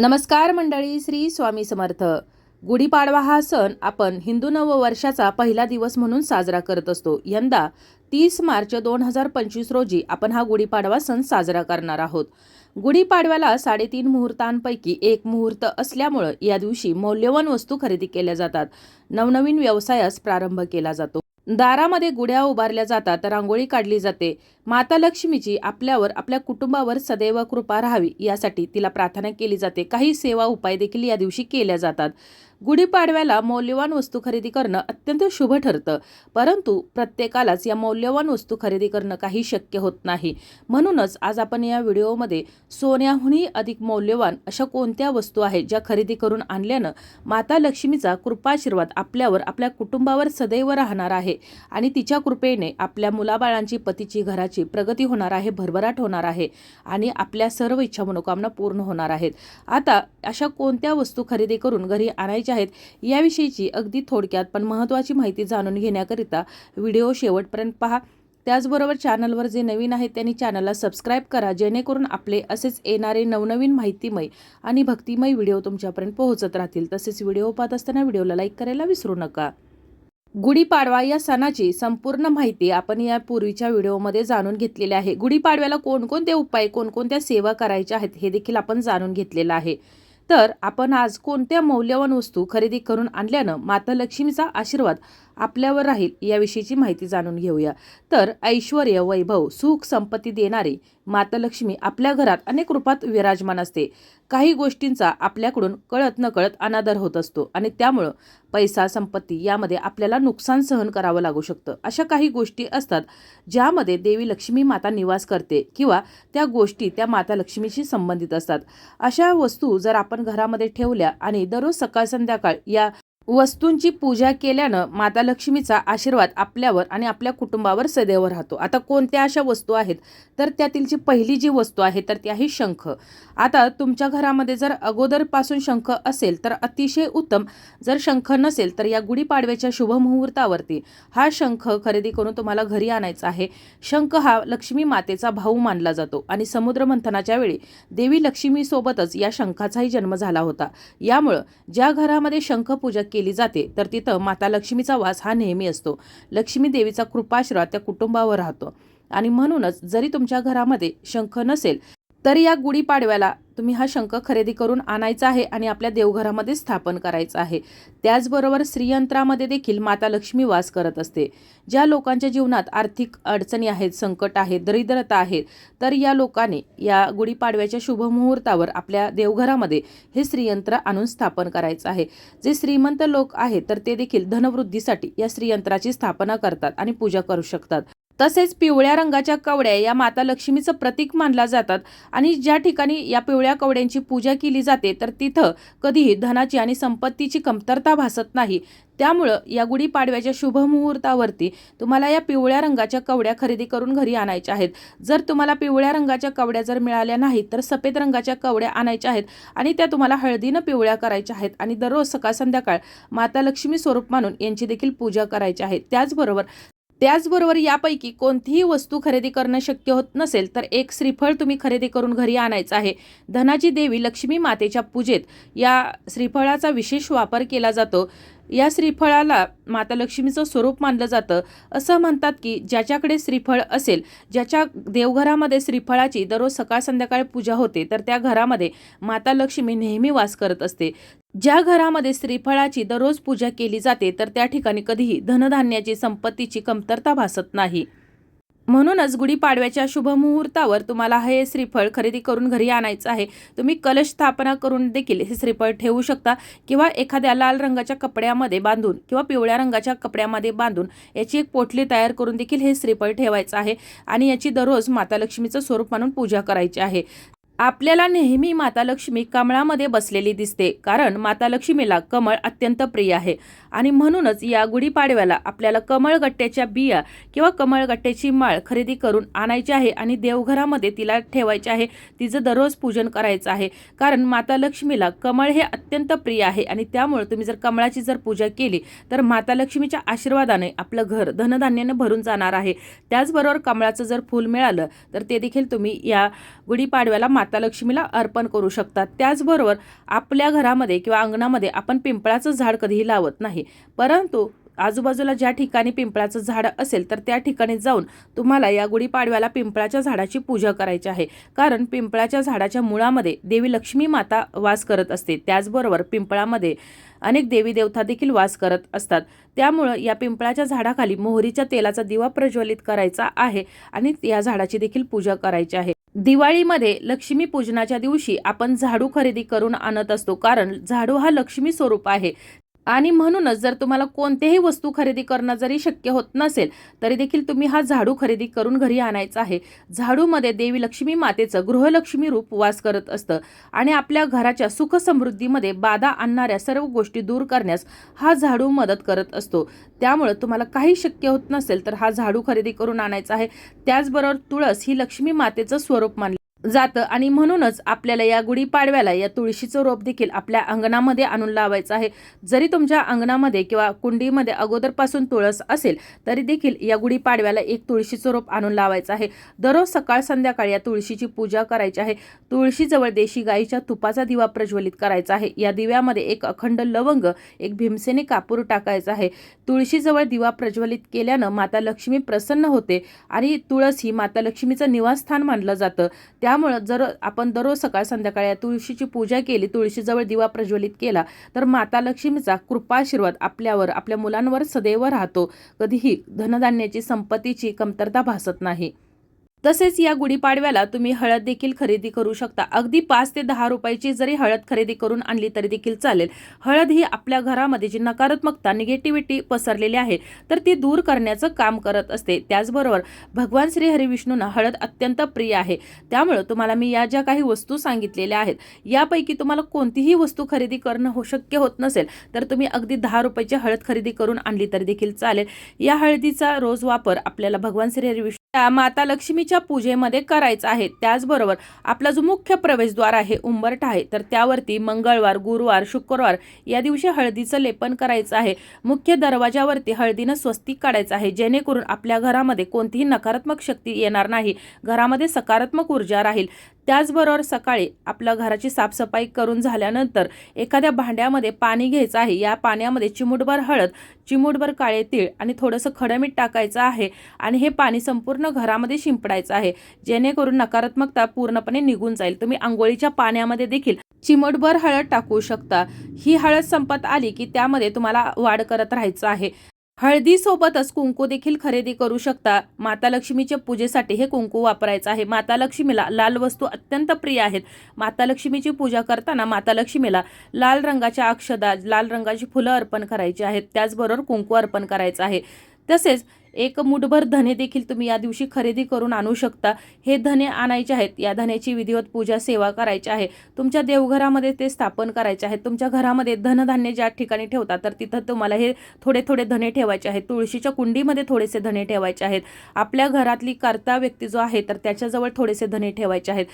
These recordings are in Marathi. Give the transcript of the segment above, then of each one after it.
नमस्कार मंडळी श्री स्वामी समर्थ. गुढीपाडवा हा सण आपण हिंदू नववर्षाचा पहिला दिवस म्हणून साजरा करत असतो. यंदा तीस मार्च दोन हजार पंचवीस रोजी आपण हा गुढीपाडवा सण साजरा करणार आहोत. गुढीपाडव्याला साडेतीन मुहूर्तांपैकी एक मुहूर्त असल्यामुळं या दिवशी मौल्यवान वस्तू खरेदी केल्या जातात. नवनवीन व्यवसायास प्रारंभ केला जातो. दारामध्ये गुड्या उभारल्या जातात रांगोळी काढली जाते. माता लक्ष्मीची आपल्यावर आपल्या कुटुंबावर सदैव कृपा राहावी यासाठी तिला प्रार्थना केली जाते. काही सेवा उपाय देखील या दिवशी केल्या जातात. गुढीपाडव्याला मौल्यवान वस्तू खरेदी करणं अत्यंत शुभ ठरतं. परंतु प्रत्येकालाच या मौल्यवान वस्तू खरेदी करणं काही शक्य होत नाही. म्हणूनच आज आपण या व्हिडिओमध्ये सोन्याहूनही अधिक मौल्यवान अशा कोणत्या वस्तू आहेत ज्या खरेदी करून आणल्यानं माता लक्ष्मीचा कृपाशीर्वाद आपल्यावर आपल्या कुटुंबावर सदैव राहणार आहे आणि तिच्या कृपेने आपल्या मुलाबाळांची पतीची घराची प्रगती होणार आहे भरभराट होणार आहे आणि आपल्या सर्व इच्छा मनोकामना पूर्ण होणार आहेत. आता अशा कोणत्या वस्तू खरेदी करून घरी करायचे आहेत. याविषयीची अगदी थोडक्यात पण महत्त्वाची माहिती जाणून घेण्याकरिता व्हिडिओ शेवटपर्यंत पहा. त्याचबरोबर चॅनलवर जे नवीन आहेत त्यांनी चॅनलला सबस्क्राईब करा जेणेकरून आपले असेच येणारे नवनवीन माहितीमय आणि भक्तिमय व्हिडिओ तुमच्यापर्यंत पोहोचत राहतील. तसेच व्हिडिओ पाहत असताना व्हिडिओला लाईक करायला विसरू नका. गुढीपाडवा या सणाची संपूर्ण माहिती आपण या पूर्वीच्या व्हिडिओमध्ये जाणून घेतलेली आहे. गुढीपाडव्याला कोणकोणते उपाय कोणकोणत्या सेवा करायच्या आहेत हे देखील आपण जाणून घेतलेलं आहे. तर आपण आज कोणत्या मौल्यवान वस्तू खरेदी करून आणल्यानं माता लक्ष्मीचा आशीर्वाद आपल्यावर राहील याविषयीची माहिती जाणून घेऊया. तर ऐश्वर वैभव सुख संपत्ती देणारी माता लक्ष्मी आपल्या घरात अनेक रूपात विराजमान असते. काही गोष्टींचा आपल्याकडून कळत नकळत अनादर होत असतो आणि त्यामुळं पैसा संपत्ती यामध्ये आपल्याला नुकसान सहन करावं लागू शकतं. अशा काही गोष्टी असतात ज्यामध्ये देवी लक्ष्मी माता निवास करते किंवा त्या गोष्टी त्या माता लक्ष्मीशी संबंधित असतात. अशा वस्तू जर आपण घरामध्ये ठेवल्या आणि दररोज सकाळ संध्याकाळ या वस्तूंची पूजा केल्यानं माता लक्ष्मीचा आशीर्वाद आपल्यावर आणि आपल्या कुटुंबावर सदैव राहतो. आता कोणत्या अशा वस्तू आहेत? तर त्यातील जी पहिली जी वस्तू आहे तर ती आहे शंख. आता तुमच्या घरामध्ये जर अगोदरपासून शंख असेल तर अतिशय उत्तम. जर शंख नसेल तर या गुढीपाडव्याच्या शुभ मुहूर्तावरती हा शंख खरेदी करून तुम्हाला घरी आणायचा आहे. शंख हा लक्ष्मी मातेचा भाऊ मानला जातो आणि समुद्र मंथनाच्या वेळी देवी लक्ष्मीसोबतच या शंखाचाही जन्म झाला होता. यामुळं ज्या घरामध्ये शंख पूजा केली केली जाते तर तिथं माता लक्ष्मीचा वास हा नेहमी असतो. लक्ष्मी देवीचा कृपाश्रय त्या कुटुंबावर राहतो. आणि म्हणूनच जरी तुमच्या घरामध्ये शंख नसेल तर या गुढीपाडव्याला तुम्ही हा शंख खरेदी करून आणायचा आहे आणि आपल्या देवघरामध्ये स्थापन करायचं आहे. त्याचबरोबर श्रीयंत्रामध्ये देखील माता लक्ष्मी वास करत असते. ज्या लोकांच्या जीवनात आर्थिक अडचणी आहेत संकट आहेत दरिद्रता आहेत तर या लोकांनी या गुढीपाडव्याच्या शुभमुहूर्तावर आपल्या देवघरामध्ये हे श्रीयंत्र आणून स्थापन करायचं आहे. जे श्रीमंत लोक आहेत तर ते देखील धनवृद्धीसाठी या श्रीयंत्राची स्थापना करतात आणि पूजा करू शकतात. तसेच पिवळ्या रंगाच्या कवड्या या माता लक्ष्मीचं प्रतीक मानला जातात आणि ज्या ठिकाणी या पिवळ्या कवड्यांची पूजा केली जाते तर तिथं कधीही धनाची आणि संपत्तीची कमतरता भासत नाही. त्यामुळं या गुढीपाडव्याच्या शुभ मुहूर्तावरती तुम्हाला या पिवळ्या रंगाच्या कवड्या खरेदी करून घरी आणायच्या आहेत. जर तुम्हाला पिवळ्या रंगाच्या कवड्या जर मिळाल्या नाहीत तर सफेद रंगाच्या कवड्या आणायच्या आहेत आणि त्या तुम्हाला हळदीनं पिवळ्या करायच्या आहेत आणि दररोज सकाळ संध्याकाळ माता लक्ष्मी स्वरूप मानून यांची देखील पूजा करायची आहे. त्याचबरोबर त्याचबरोबर यापैकी कोणतीही वस्तू खरेदी करणं शक्य होत नसेल तर एक श्रीफळ तुम्ही खरेदी करून घरी आणायचं आहे. धनाची देवी लक्ष्मी मातेच्या पूजेत या श्रीफळाचा विशेष वापर केला जातो. या श्रीफळाला माता लक्ष्मीचं स्वरूप मानलं जातं. असं म्हणतात की ज्याच्याकडे श्रीफळ असेल ज्याच्या देवघरामध्ये श्रीफळाची दररोज सकाळ संध्याकाळ पूजा होते तर त्या घरामध्ये माता लक्ष्मी नेहमी वास करत असते. ज्या घरामध्ये श्रीफळाची दररोज पूजा केली जाते तर त्या ठिकाणी कधीही धनधान्याची संपत्तीची कमतरता भासत नाही. म्हणूनच गुढीपाडव्याच्या शुभ मुहूर्तावर तुम्हाला हे श्रीफळ खरेदी करून घरी आणायचं आहे. तुम्ही कलश स्थापना करून देखील हे श्रीफळ ठेवू शकता किंवा एखाद्या लाल रंगाच्या कपड्यामध्ये बांधून किंवा पिवळ्या रंगाच्या कपड्यामध्ये बांधून याची एक पोटली तयार करून देखील हे श्रीफळ ठेवायचं आहे आणि याची दररोज माता लक्ष्मीचं स्वरूप म्हणून पूजा करायची आहे. आपल्याला नेहमी माता लक्ष्मी कमळामध्ये बसलेली दिसते कारण माता लक्ष्मीला कमळ अत्यंत प्रिय आहे. आणि म्हणूनच या गुढीपाडव्याला आपल्याला कमळगट्ट्याच्या बिया किंवा कमळगट्ट्याची माळ खरेदी करून आणायची आहे आणि देवघरामध्ये तिला ठेवायची आहे. तिचं दररोज पूजन करायचं आहे. कारण माता लक्ष्मीला कमळ हे अत्यंत प्रिय आहे आणि त्यामुळे तुम्ही जर कमळाची जर पूजा केली तर माता लक्ष्मीच्या आशीर्वादाने आपलं घर धनधान्याने भरून जाणार आहे. त्याचबरोबर कमळाचं जर फूल मिळालं तर ते देखील तुम्ही या गुढीपाडव्याला माता लक्ष्मीला अर्पण करू शकता. त्याचबरोबर आपल्या घरामध्ये किंवा अंगणामध्ये आपण पिंपळाचं झाड कधीही लावत नाही. परंतु आजूबाजूला ज्या ठिकाणी पिंपळाचं झाड असेल तर त्या ठिकाणी जाऊन तुम्हाला या गुढीपाडव्याला पिंपळाच्या झाडाची पूजा करायची आहे. कारण पिंपळाच्या झाडाच्या मुळामध्ये देवी लक्ष्मी माता वास करत असते. त्याचबरोबर पिंपळामध्ये अनेक देवी देवता देखील वास करत असतात. त्यामुळं या पिंपळाच्या झाडाखाली मोहरीच्या तेलाचा दिवा प्रज्वलित करायचा आहे आणि या झाडाची देखील पूजा करायची आहे. दिवाळीमध्ये लक्ष्मी पूजनाच्या दिवशी आपण झाडू खरेदी करून आणत असतो. कारण झाडू हा लक्ष्मी स्वरूप आहे. आणि म्हणूनच जर तुम्हाला कोणत्याही वस्तू खरेदी करणं जरी शक्य होत नसेल तरी देखील तुम्ही हा झाडू खरेदी करून घरी आणायचा आहे. झाडूमध्ये देवी लक्ष्मी मातेचं गृहलक्ष्मी रूप वास करत असतं आणि आपल्या घराच्या सुख समृद्धीमध्ये बाधा आणणाऱ्या सर्व गोष्टी दूर करण्यास हा झाडू मदत करत असतो. त्यामुळं तुम्हाला काही शक्य होत नसेल तर हा झाडू खरेदी करून आणायचा आहे. त्याचबरोबर तुळस ही लक्ष्मी मातेचं स्वरूप मानलं जातं. आणि म्हणूनच आपल्याला या गुढीपाडव्याला या तुळशीचं रोप देखील आपल्या अंगणामध्ये आणून लावायचं आहे. जरी तुमच्या अंगणामध्ये किंवा कुंडीमध्ये अगोदरपासून तुळस असेल तरी देखील या गुढीपाडव्याला एक तुळशीचं रोप आणून लावायचं आहे. दररोज सकाळ संध्याकाळी या तुळशीची पूजा करायची आहे. तुळशीजवळ देशी गाईच्या तुपाचा दिवा प्रज्वलित करायचा आहे. या दिव्यामध्ये एक अखंड लवंग एक भीमसेने कापूर टाकायचा आहे. तुळशीजवळ दिवा प्रज्वलित केल्यानं माता लक्ष्मी प्रसन्न होते आणि तुळस ही माता लक्ष्मीचं निवासस्थान मानलं जातं. त्या त्यामुळं जर आपण दररोज सकाळ संध्याकाळ या तुळशीची पूजा केली तुळशीजवळ दिवा प्रज्वलित केला तर माता लक्ष्मीचा कृपाशीर्वाद आपल्यावर आपल्या मुलांवर सदैव राहतो. कधीही धनधान्याची संपत्तीची कमतरता भासत नाही. तसेच या गुढीपाडव्याला तुम्ही हळद देखील खरेदी करू शकता. अगदी पाच ते दहा रुपयाची जरी हळद खरेदी करून आणली तरी देखील चालेल. हळद ही आपल्या घरामध्ये जी नकारात्मकता निगेटिव्हिटी पसरलेली आहे तर ती दूर करण्याचं काम करत असते. त्याचबरोबर भगवान श्री हरिविष्णूंना हळद अत्यंत प्रिय आहे. त्यामुळं तुम्हाला मी या ज्या काही वस्तू सांगितलेल्या आहेत यापैकी तुम्हाला कोणतीही वस्तू खरेदी करणं हो शक्य होत नसेल तर तुम्ही अगदी दहा रुपयाची हळद खरेदी करून आणली तरी देखील चालेल. या हळदीचा रोज वापर आपल्याला भगवान श्री हरिविष्णू माता लक्ष्मीच्या पूजेमध्ये करायचा आहे. त्याचबरोबर आपला जो मुख्य प्रवेशद्वार आहे उंबरठा आहे तर त्यावरती मंगळवार गुरुवार शुक्रवार या दिवशी हळदीचं लेपन करायचं आहे. मुख्य दरवाजावरती हळदीनं स्वस्तिक काढायचं आहे. जेणेकरून आपल्या घरामध्ये कोणतीही नकारात्मक शक्ती येणार नाही. घरामध्ये सकारात्मक ऊर्जा राहील. त्याचबरोबर सकाळी आपल्या घराची साफसफाई करून झाल्यानंतर एखाद्या भांड्यामध्ये पाणी घ्यायचं आहे. या पाण्यामध्ये चिमूटभर हळद चिमूटभर काळे तीळ आणि थोडंसं खडं मीठ टाकायचं आहे आणि हे पाणी संपूर्ण घरामध्ये शिंपडायचं आहे. जेणेकरून नकारात्मकता पूर्णपणे निघून जाईल. तुम्ही आंघोळीच्या पाण्यामध्ये देखील चिमटभर हळद टाकू शकता. ही हळद संपत आली की त्यामध्ये तुम्हाला वाढ करत राहायचं आहे. हळदीसोबतच कुंकू देखील खरेदी करू शकता. माता लक्ष्मीच्या पूजेसाठी हे कुंकू वापरायचं आहे. माता लक्ष्मीला लाल वस्तू अत्यंत प्रिय आहेत. माता लक्ष्मीची पूजा करताना माता लक्ष्मीला लाल रंगाच्या अक्षदा लाल रंगाची फुलं अर्पण करायची आहेत. त्याचबरोबर कुंकू अर्पण करायचं आहे. तसेच एक मुठभर धने देखील तुम्ही या दिवशी खरेदी करून आणू शकता. हे धने आणायचे आहेत. या धन्याची विधिवत पूजा सेवा करायची आहे. तुमच्या देवघरामध्ये ते स्थापन करायचे आहेत. तुमच्या घरामध्ये धनधान्य ज्या ठिकाणी ठेवता तर तिथं तुम्हाला हे थोडे थोडे धने ठेवायचे आहेत. तुळशीच्या कुंडीमध्ये थोडेसे धने ठेवायचे आहेत. आपल्या घरातली कर्ता व्यक्ती जो आहे तर त्याच्याजवळ थोडेसे धने ठेवायचे आहेत.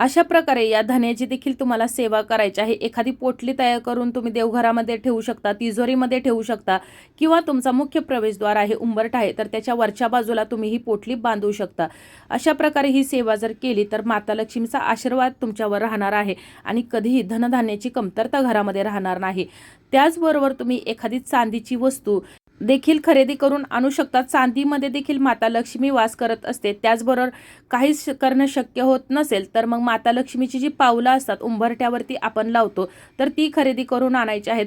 अशा प्रकारे या धान्याची देखील तुम्हाला सेवा करायची आहे. एखादी पोटली तयार करून तुम्ही देवघरामध्ये ठेवू शकता तिजोरीमध्ये ठेवू शकता किंवा तुमचा मुख्य प्रवेशद्वार आहे उंबरट आहे तर त्याच्या वरच्या बाजूला तुम्ही ही पोटली बांधू शकता. अशा प्रकारे ही सेवा जर केली तर माता लक्ष्मीचा आशीर्वाद तुमच्यावर राहणार आहे आणि कधीही धनधान्याची कमतरता घरामध्ये राहणार नाही. त्याचबरोबर तुम्ही एखादी चांदीची वस्तू देखील खरेदी करून आणू शकतात. चांदीमध्ये देखील माता लक्ष्मी वास करत असते. त्याचबरोबर काहीच करणं शक्य होत नसेल तर मग माता लक्ष्मीची जी पावलं असतात उंबरठ्यावरती आपण लावतो तर ती खरेदी करून आणायची आहेत.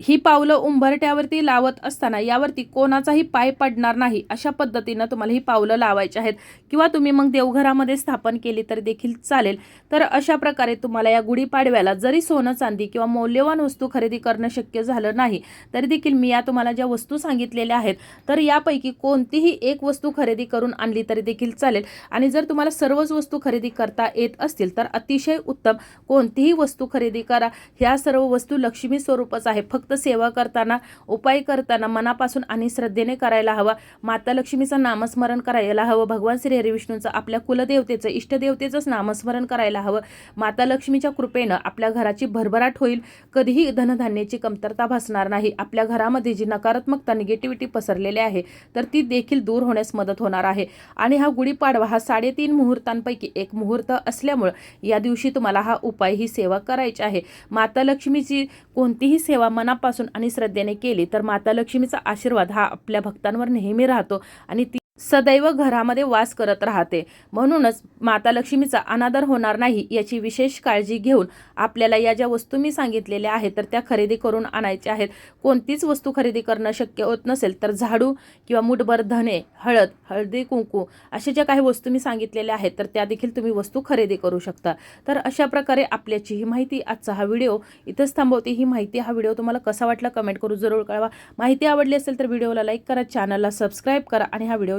ही पावलं उंबरट्यावरती लावत असताना यावरती कोणाचाही पाय पडणार नाही अशा पद्धतीनं तुम्हाला ही पावलं लावायची आहेत. किंवा तुम्ही मग देवघरामध्ये स्थापन केली तर देखील चालेल. तर अशा प्रकारे तुम्हाला या गुढीपाडव्याला जरी सोनं चांदी किंवा मौल्यवान वस्तू खरेदी करणं शक्य झालं नाही तरी देखील मी या तुम्हाला ज्या वस्तू सांगितलेल्या आहेत तर यापैकी कोणतीही एक वस्तू खरेदी करून आणली तरी देखील चालेल. आणि जर तुम्हाला सर्वच वस्तू खरेदी करता येत असतील तर अतिशय उत्तम. कोणतीही वस्तू खरेदी करा. ह्या सर्व वस्तू लक्ष्मी स्वरूपच आहे. फक्त फक्त सेवा करताना उपाय करताना मनापासून आणि श्रद्धेने करायला हवा. माता लक्ष्मीचं नामस्मरण करायला हवं. भगवान श्री हरिविष्णूंचं आपल्या कुलदेवतेचं इष्टदेवतेचंच नामस्मरण करायला हवं. माता लक्ष्मीच्या कृपेनं आपल्या घराची भरभराट होईल. कधीही धनधान्याची कमतरता भासणार नाही. आपल्या घरामध्ये जी नकारात्मकता निगेटिव्हिटी पसरलेली आहे तर ती देखील दूर होण्यास मदत होणार आहे. आणि हा गुढीपाडवा हा साडेतीन मुहूर्तांपैकी एक मुहूर्त असल्यामुळं या दिवशी तुम्हाला हा उपाय ही सेवा करायची आहे. माता लक्ष्मीची कोणतीही सेवा मना मनापासून आणि श्रद्धेने केली तर माता लक्ष्मीचा आशीर्वाद हा आपल्या भक्तांवर नेहमी राहतो आणि ती सदैव घरामध्ये वास करत राहते. म्हणूनच माता लक्ष्मीचा अनादर होणार नाही याची विशेष काळजी घेऊन आपल्याला या ज्या वस्तू मी सांगितलेल्या आहेत तर त्या खरेदी करून आणायच्या आहेत. कोणतीच वस्तू खरेदी करणं शक्य होत नसेल तर झाडू किंवा मुठभर धने हळद हळदी कुंकू अशा ज्या काही वस्तू मी सांगितलेल्या आहेत तर त्या देखील तुम्ही वस्तू खरेदी करू शकता. तर अशा प्रकारे आपल्याची ही माहिती आजचा हा व्हिडिओ इथंच थांबवते. ही माहिती हा व्हिडिओ तुम्हाला कसा वाटला कमेंट करू जरूर कळवा. माहिती आवडली असेल तर व्हिडिओला लाईक करा चॅनलला सबस्क्राईब करा आणि हा व्हिडिओ